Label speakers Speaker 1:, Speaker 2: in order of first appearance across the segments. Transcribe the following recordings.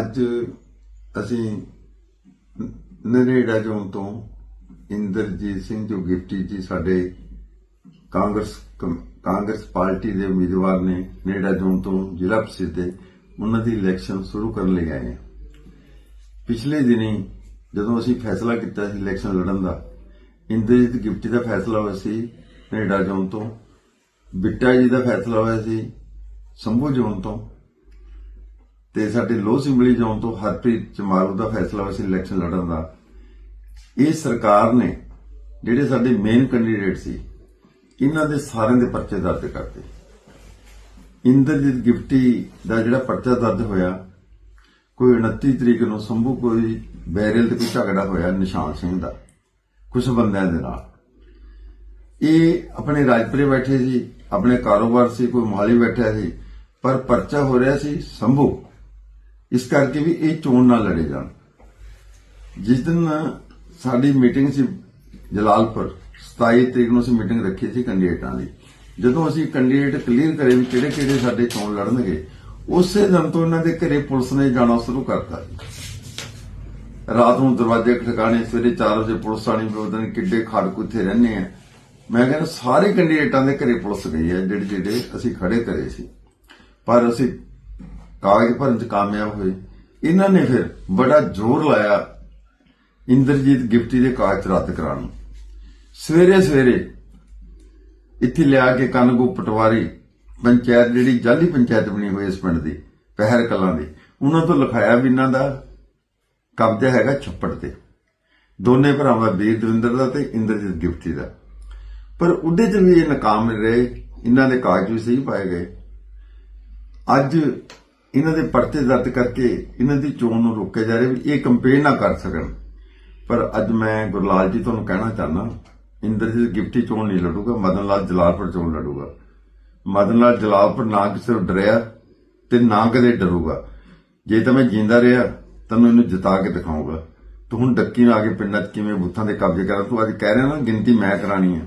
Speaker 1: ਅੱਜ ਅਸੀਂ ਨ- ਨਰੇੜਾ ਜ਼ੋਨ ਤੋਂ ਇੰਦਰਜੀਤ ਸਿੰਘ ਜੋ ਗਿਫਟੀ ਜੀ ਸਾਡੇ ਕਾਂਗਰਸ ਕਾਂਗਰਸ ਪਾਰਟੀ ਦੇ ਉਮੀਦਵਾਰ ਨੇ ਨੇੜਾ ਜ਼ੋਨ ਤੋਂ ਜ਼ਿਲ੍ਹਾ ਪ੍ਰਸਿੱਧ ਦੇ, ਉਹਨਾਂ ਦੀ ਇਲੈਕਸ਼ਨ ਸ਼ੁਰੂ ਕਰਨ ਲਈ ਆਏ ਹਾਂ। ਪਿਛਲੇ ਦਿਨੀ ਜਦੋਂ ਅਸੀਂ ਫੈਸਲਾ ਕੀਤਾ ਸੀ ਇਲੈਕਸ਼ਨ ਲੜਨ ਦਾ, ਇੰਦਰਜੀਤ ਗਿਫਟੀ ਦਾ ਫੈਸਲਾ ਹੋਇਆ ਸੀ ਨੇੜਾ ਜ਼ੋਨ ਤੋਂ, ਬਿੱਟਾ ਜੀ ਦਾ ਫੈਸਲਾ ਹੋਇਆ ਸੀ ਸੰਭੂ ਜ਼ੋਨ ਤੋਂ ਤੇ ਸਾਡੇ ਲੋਹ ਸਿੰਬਲੀ ਜਾਣ ਤੋਂ ਹਰਪ੍ਰੀਤ ਚਮਾਰੂ ਦਾ ਫੈਸਲਾ ਹੋਇਆ ਸੀ ਇਲੈਕਸ਼ਨ ਲੜਨ ਦਾ। ਇਹ ਸਰਕਾਰ ਨੇ ਜਿਹੜੇ ਸਾਡੇ ਮੇਨ ਕੈਂਡੀਡੇਟ ਸੀ, ਇਹਨਾਂ ਦੇ ਸਾਰਿਆਂ ਦੇ ਪਰਚੇ ਦਰਜ ਕਰਤੇ। ਇੰਦਰਜੀਤ ਗਿਫਟੀ ਦਾ ਜਿਹੜਾ ਪਰਚਾ ਦਰਜ ਹੋਇਆ, ਕੋਈ 29 ਤਰੀਕ ਨੂੰ ਸੰਭੂ ਕੋਈ ਬੈਰਲ ਤੇ ਕੋਈ ਝਗੜਾ ਹੋਇਆ ਨਿਸ਼ਾਨ ਸਿੰਘ ਦਾ ਕੁਝ ਬੰਦਿਆਂ ਦੇ ਨਾਲ। ਇਹ ਆਪਣੇ ਰਾਜਪੁਰੇ ਬੈਠੇ ਸੀ, ਆਪਣੇ ਕਾਰੋਬਾਰ ਸੀ, ਕੋਈ ਮੋਹਾਲੀ ਬੈਠਾ ਸੀ, ਪਰ ਪਰਚਾ ਹੋ ਰਿਹਾ ਸੀ ਸੰਭੂ। ਇਸ ਕਰਕੇ ਵੀ ਇਹ ਚੋਣ ਨਾ ਲੜੇ ਜਾਣ। ਜਿਸ ਦਿਨ ਸਾਡੀ ਮੀਟਿੰਗ ਸੀ ਜਲਾਲਪੁਰ 27 ਤਰੀਕ ਨੂੰ ਅਸੀਂ ਮੀਟਿੰਗ ਰੱਖੀ ਸੀ ਕੈਂਡੀਡੇਟਾਂ ਦੀ। ਜਦੋਂ ਅਸੀਂ ਕੈਂਡੀਡੇਟ ਕਲੀਅਰ ਕਰੇ ਵੀ ਕਿਹੜੇ ਕਿਹੜੇ ਸਾਡੇ ਚੋਣ ਲੜਨਗੇ, ਉਸੇ ਦਿਨ ਤੋਂ ਇਹਨਾਂ ਦੇ ਘਰੇ ਪੁਲਿਸ ਨੇ ਜਾਣਾ ਸ਼ੁਰੂ ਕਰਤਾ ਰਾਤ ਨੂੰ ਦਰਵਾਜ਼ੇ ਖੜਕਾਣੇ ਸਵੇਰੇ 4 ਵਜੇ ਪੁਲਿਸ ਆਣੀ ਪਤਾ ਕਿੱਡੇ ਖੜਕ ਉੱਥੇ ਰਹਿੰਦੇ ਆ। ਮੈਂ ਕਹਿੰਦਾ, ਸਾਰੇ ਕੈਂਡੀਡੇਟਾਂ ਦੇ ਘਰੇ ਪੁਲਿਸ ਗਈ ਹੈ, ਜਿਹੜੇ ਜਿਹੜੇ ਅਸੀਂ ਖੜੇ ਕਰੇ ਸੀ। ਪਰ ਅਸੀਂ ਕਾਗਜ਼ ਭਰਨ ਚ ਕਾਮਯਾਬ ਹੋਏ। ਇਹਨਾਂ ਨੇ ਫਿਰ ਬੜਾ ਜ਼ੋਰ ਲਾਇਆ ਇੰਦਰਜੀਤ ਗਿਫਟੀ ਦੇ ਕਾਗਜ਼ ਰੱਦ ਕਰਾਉਣ ਨੂੰ। ਸਵੇਰੇ ਸਵੇਰੇ ਇੱਥੇ ਲਿਆ ਕੇ ਕਨਗੋ ਪਟਵਾਰੀ ਪੰਚਾਇਤ ਜਿਹੜੀ ਜਾਲੀ ਪੰਚਾਇਤ ਬਣੀ ਹੋਈ ਇਸ ਪਿੰਡ ਦੀ, ਪਹਿਰ ਕਲਾਂ ਦੀ, ਉਹਨਾਂ ਤੋਂ ਲਿਖਾਇਆ ਵੀ ਇਹਨਾਂ ਦਾ ਕਬਜ਼ਾ ਹੈਗਾ ਛੱਪੜ ਤੇ। ਦੋਨੇ ਭਰਾਵਾਂ ਵੀਰ ਦਵਿੰਦਰ ਦਾ ਤੇ ਇੰਦਰਜੀਤ ਗਿਫਟੀ ਦਾ। ਪਰ ਉਹਦੇ ਚ ਵੀ ਇਹ ਨਾਕਾਮ ਰਹੇ, ਇਹਨਾਂ ਦੇ ਕਾਗਜ਼ ਵੀ ਸਹੀ ਪਾਏ ਗਏ। ਅੱਜ ਇਹਨਾਂ ਦੇ ਪਰਚੇ ਦਰਜ ਕਰਕੇ ਇਹਨਾਂ ਦੀ ਚੋਣ ਨੂੰ ਰੋਕਿਆ ਜਾ ਰਿਹਾ ਵੀ ਇਹ ਕੰਪੇਨ ਨਾ ਕਰ ਸਕਣ। ਪਰ ਅੱਜ ਮੈਂ ਗੁਰਲਾਲ ਜੀ ਤੁਹਾਨੂੰ ਕਹਿਣਾ ਚਾਹਨਾ ਇੰਦਰਜੀਤ ਗਿਫਟੀ ਚੋਣ ਨਹੀਂ ਲੜੂਗਾ ਮਦਨ ਲਾਲ ਜਲਾਲਪੁਰ ਚੋਣ ਲੜੂਗਾ। ਮਦਨ ਲਾਲ ਜਲਾਲਪੁਰ ਨਾ ਕਿਸੇ ਨੂੰ ਡਰਿਆ ਤੇ ਨਾ ਕਦੇ ਡਰੂਗਾ। ਜੇ ਤਾਂ ਮੈਂ ਜਿੰਦਾ ਰਿਹਾ ਤੈਨੂੰ ਇਹਨੂੰ ਜਿਤਾ ਕੇ ਦਿਖਾਊਗਾ। ਤੂੰ ਹੁਣ ਡੱਕੀ ਨਾ ਆ ਕੇ ਪਿੰਡਾਂ 'ਚ ਕਿਵੇਂ ਬੁੱਥਾਂ ਦੇ ਕਬਜ਼ੇ ਕਰਾਂ? ਤੂੰ ਅੱਜ ਕਹਿ ਰਿਹਾ ਨਾ, ਗਿਣਤੀ ਮੈਂ ਕਰਾਣੀ ਹੈ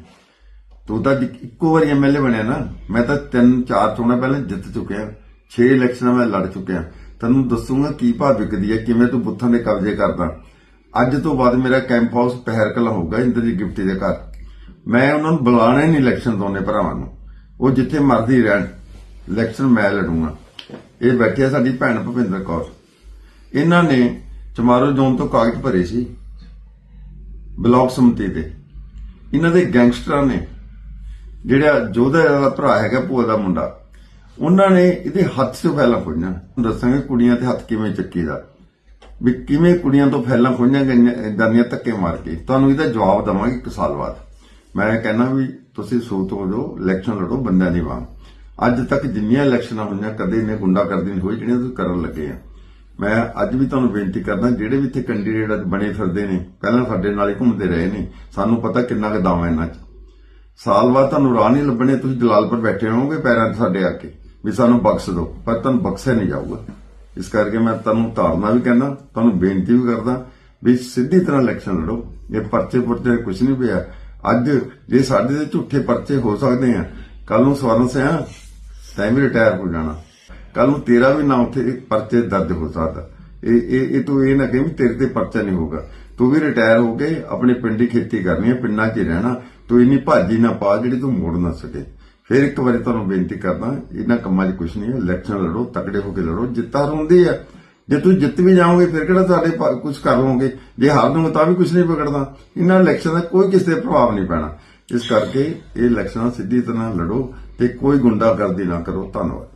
Speaker 1: ਤੂੰ ਤਾਂ ਅੱਜ ਇੱਕੋ ਵਾਰੀ ਐਮਐਲਏ ਬਣਿਆ ਨਾ, ਮੈਂ ਤਾਂ ਤਿੰਨ ਚਾਰ ਚੋਣਾਂ ਪਹਿਲਾਂ ਜਿੱਤ ਚੁੱਕਿਆ। 6 ਇਲੈਕਸ਼ਨਾਂ ਮੈਂ ਲੜ ਚੁੱਕਿਆ। ਤੈਨੂੰ ਦੱਸੂਗਾ ਕੀ ਭਾਅ ਵਿਕਦੀ ਹੈ, ਕਿਵੇਂ ਤੂੰ ਬੁੱਥਾਂ ਦੇ ਕਬਜ਼ੇ ਕਰਦਾ। ਅੱਜ ਤੋਂ ਬਾਅਦ ਮੇਰਾ ਕੈਂਪ ਹਾਊਸ ਪਹਿਰਕਲ ਹੋਊਗਾ ਇੰਦਰਜੀਤ ਗਿਫਟੀ ਦੇ ਘਰ। ਮੈਂ ਉਹਨਾਂ ਨੂੰ ਬੁਲਾਣਾ ਨਹੀਂ ਇਲੈਕਸ਼ਨ ਦੋਨੇ ਭਰਾਵਾਂ ਨੂੰ। ਉਹ ਜਿੱਥੇ ਮਰਜ਼ੀ ਰਹਿਣ ਇਲੈਕਸ਼ਨ ਮੈਂ ਲੜੂੰਗਾ। ਇਹ ਬੈਠੀ ਆ ਸਾਡੀ ਭੈਣ ਭੁਪਿੰਦਰ ਕੌਰ। ਇਹਨਾਂ ਨੇ ਚਮਾਰੋ ਜ਼ੋਨ ਤੋਂ ਕਾਗਜ਼ ਭਰੇ ਸੀ, ਬਲਾਕ ਸਮਿਤੀ ਤੇ। ਇਹਨਾਂ ਦੇ ਗੈਂਗਸਟਰਾਂ ਨੇ, ਜਿਹੜਾ ਜੋਧਾ ਦਾ ਭਰਾ ਹੈਗਾ, ਭੂਆ ਦਾ ਮੁੰਡਾ ਉਹਨਾਂ ਨੇ ਇਹਦੇ ਹੱਥ 'ਚ ਫੈਲਾਂ ਖੋਈਆਂ ਦੱਸਾਂਗੇ ਕੁੜੀਆਂ ਤੇ ਹੱਥ ਕਿਵੇਂ ਚੱਕੀਦਾ ਵੀ ਕਿਵੇਂ ਕੁੜੀਆਂ ਤੋਂ ਫੈਲਾਂ ਖੋਈਆਂ ਗਈਆਂ ਜਾਂਦੀਆਂ ਧੱਕੇ ਮਾਰ ਕੇ। ਤੁਹਾਨੂੰ ਇਹਦਾ ਜਵਾਬ ਦਵਾਂਗੇ ਇੱਕ ਸਾਲ ਬਾਅਦ। ਮੈਂ ਕਹਿੰਦਾ ਵੀ ਤੁਸੀਂ ਸੂਤ ਹੋ ਜਾਓ ਇਲੈਕਸ਼ਨ ਲੜੋ, ਬੰਦਿਆਂ ਦੀ ਵਾਂਗ। ਅੱਜ ਤੱਕ ਜਿੰਨੀਆਂ ਇਲੈਕਸ਼ਨਾਂ ਹੋਈਆਂ, ਕਦੇ ਇਹਨੇ ਗੁੰਡਾਗਰਦੀ ਨਹੀਂ ਹੋਈ, ਜਿਹੜੀਆਂ ਤੁਸੀਂ ਕਰਨ ਲੱਗੇ ਆ। ਮੈਂ ਅੱਜ ਵੀ ਤੁਹਾਨੂੰ ਬੇਨਤੀ ਕਰਦਾ, ਜਿਹੜੇ ਵੀ ਇੱਥੇ ਕੈਂਡੀਡੇਟ ਅੱਜ ਬਣੇ ਫਿਰਦੇ ਨੇ, ਪਹਿਲਾਂ ਸਾਡੇ ਨਾਲ ਹੀ ਘੁੰਮਦੇ ਰਹੇ ਨੇ। ਸਾਨੂੰ ਪਤਾ ਕਿੰਨਾ ਕੁ ਦਮ ਇਹਨਾਂ 'ਚ। ਸਾਲ ਬਾਅਦ ਤੁਹਾਨੂੰ ਰਾਹ ਨਹੀਂ ਲੱਭਣੇ, ਤੁਸੀਂ ਜਲਾਲਪੁਰ ਬੈਠੇ ਹੋਵੋਗੇ ਪੈਰਾਂ 'ਤੇ ਸਾਡੇ ਆ ਕੇ। ਵੀ ਸਾਨੂੰ ਬਖਸ਼ ਦਿਓ, ਪਰ ਤੁਹਾਨੂੰ ਬਖਸ਼ਿਆ ਨਹੀਂ ਜਾਊਗਾ। ਇਸ ਕਰਕੇ ਮੈਂ ਤੁਹਾਨੂੰ ਧਾਰਨਾ ਵੀ ਕਹਿੰਦਾ, ਤੁਹਾਨੂੰ ਬੇਨਤੀ ਵੀ ਕਰਦਾ ਵੀ ਸਿੱਧੀ ਤਰ੍ਹਾਂ ਇਲੈਕਸ਼ਨ ਲੜੋ। ਇਹ ਪਰਚੇ ਪੁਰਚੇ ਕੁਝ ਨਹੀਂ ਪਿਆ, ਅੱਜ ਜੇ ਸਾਡੇ ਦੇ ਝੂਠੇ ਪਰਚੇ ਹੋ ਸਕਦੇ ਆ ਕੱਲ ਨੂੰ ਸਵਰਨ ਸਿਆ ਤੈਂ ਵੀ ਰਿਟਾਇਰ ਹੋ ਜਾਣਾ। ਕੱਲ ਨੂੰ ਤੇਰਾ ਵੀ ਨਾ ਉੱਥੇ ਪਰਚੇ ਦਰਜ ਹੋ ਸਕਦਾ। ਇਹ ਇਹ ਇਹ ਤੂੰ ਇਹ ਨਾ ਕਹੀਂ ਵੀ ਤੇਰੇ ਤੇ ਪਰਚਾ ਨਹੀਂ ਹੋਊਗਾ। ਤੂੰ ਵੀ ਰਿਟਾਇਰ ਹੋ ਕੇ ਆਪਣੇ ਪਿੰਡੀ ਖੇਤੀ ਕਰਨੀ ਹੈ, ਪਿੰਡਾਂ 'ਚ ਹੀ ਰਹਿਣਾ। ਤੂੰ ਇੰਨੀ ਭਾਜੀ ਨਾ ਪਾ ਜਿਹੜੀ ਤੂੰ ਮੋੜ ਨਾ ਸਕੇ। ਫਿਰ ਇੱਕ ਵਾਰੀ ਤੁਹਾਨੂੰ ਬੇਨਤੀ ਕਰਦਾ, ਇਹਨਾਂ ਕੰਮਾਂ 'ਚ ਕੁਝ ਨਹੀਂ ਹੈ, ਇਲੈਕਸ਼ਨ ਲੜੋ, ਤਕੜੇ ਹੋ ਕੇ ਲੜੋ, ਜਿੱਤਾਂ ਹੁੰਦੀ ਹੈ ਜੇ ਤੁਸੀਂ ਜਿੱਤ ਵੀ ਜਾਓਗੇ, ਫਿਰ ਕਿਹੜਾ ਤੁਹਾਡੇ ਕੁਝ ਕਰ ਲਓਗੇ ਜੇ ਹਾਰ ਦੂੰਗੇ ਤਾਂ ਵੀ ਕੁਝ ਨਹੀਂ ਵਿਗੜਦਾ। ਇਹਨਾਂ ਇਲੈਕਸ਼ਨ ਦਾ ਕੋਈ ਕਿਸੇ ਤੇ ਪ੍ਰਭਾਵ ਨਹੀਂ ਪੈਣਾ। ਇਸ ਕਰਕੇ ਇਹ ਇਲੈਕਸ਼ਨਾਂ ਸਿੱਧੀ ਤਰ੍ਹਾਂ ਲੜੋ ਤੇ ਕੋਈ ਗੁੰਡਾਗਰਦੀ ਨਾ ਕਰੋ। ਧੰਨਵਾਦ।